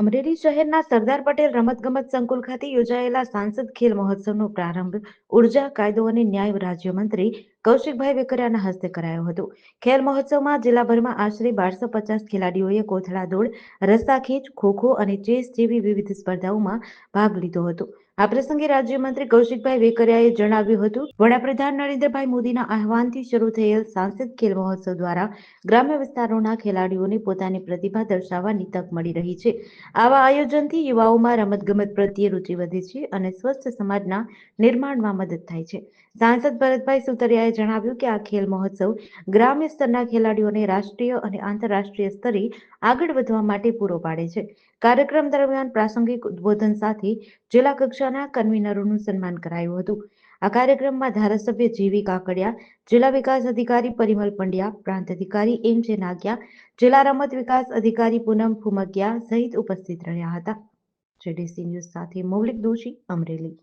અમરેલી શહેરના સરદાર પટેલ રમતગમત સંકુલ ખાતે યોજાયેલા સાંસદ ખેલ મહોત્સવનો પ્રારંભ ઊર્જા કાયદો અને ન્યાય રાજ્યમંત્રી કૌશિકભાઈ વેકરિયાના હસ્તે કરાયો હતો. ખેલ મહોત્સવમાં જિલ્લાભરમાં આશરે બારસો પચાસ ખેલાડીઓએ કોથળા દોડ રસ્સાખીચ ખોખો અને ચેસ જેવી વિવિધ સ્પર્ધાઓમાં ભાગ લીધો હતો. આ પ્રસંગે રાજ્યમંત્રી કૌશિકભાઈ વેકરિયાએ જણાવ્યું હતું, વડાપ્રધાન નરેન્દ્રભાઈ મોદીના આહવાનથી શરૂ થયેલ સાંસદ ખેલ મહોત્સવ દ્વારા ગ્રામ્ય વિસ્તારોના ખેલાડીઓને પોતાની પ્રતિભા દર્શાવવાની તક મળી રહી છે. આવા આયોજનથી યુવાઓમાં રમતગમત પ્રત્યે રુચિ વધે છે અને સ્વસ્થ સમાજના નિર્માણમાં મદદ થાય છે. સાંસદ ભરતભાઈ સુતરિયાએ જણાવ્યું કે આ ખેલ મહોત્સવ ગ્રામ્ય સ્તરના ખેલાડીઓને રાષ્ટ્રીય અને આંતરરાષ્ટ્રીય સ્તરે આગળ વધવા માટે પૂરો પાડે છે. કાર્યક્રમ દરમિયાન પ્રાસંગિક ઉદબોધન સાથે જિલ્લા કક્ષાના કન્વીનરોનું સન્માન કરાયું હતું. આ કાર્યક્રમમાં ધારાસભ્ય જીવી કાકડિયા, જિલ્લા વિકાસ અધિકારી પરિમલ પંડ્યા, પ્રાંત અધિકારી એમ જે નાગ્યા, જિલ્લા રમત વિકાસ અધિકારી પૂનમ ફુમકિયા સહિત ઉપસ્થિત રહ્યા હતા. જેડીસી ન્યૂઝ સાથે મૌલિક દોશી અમરેલી.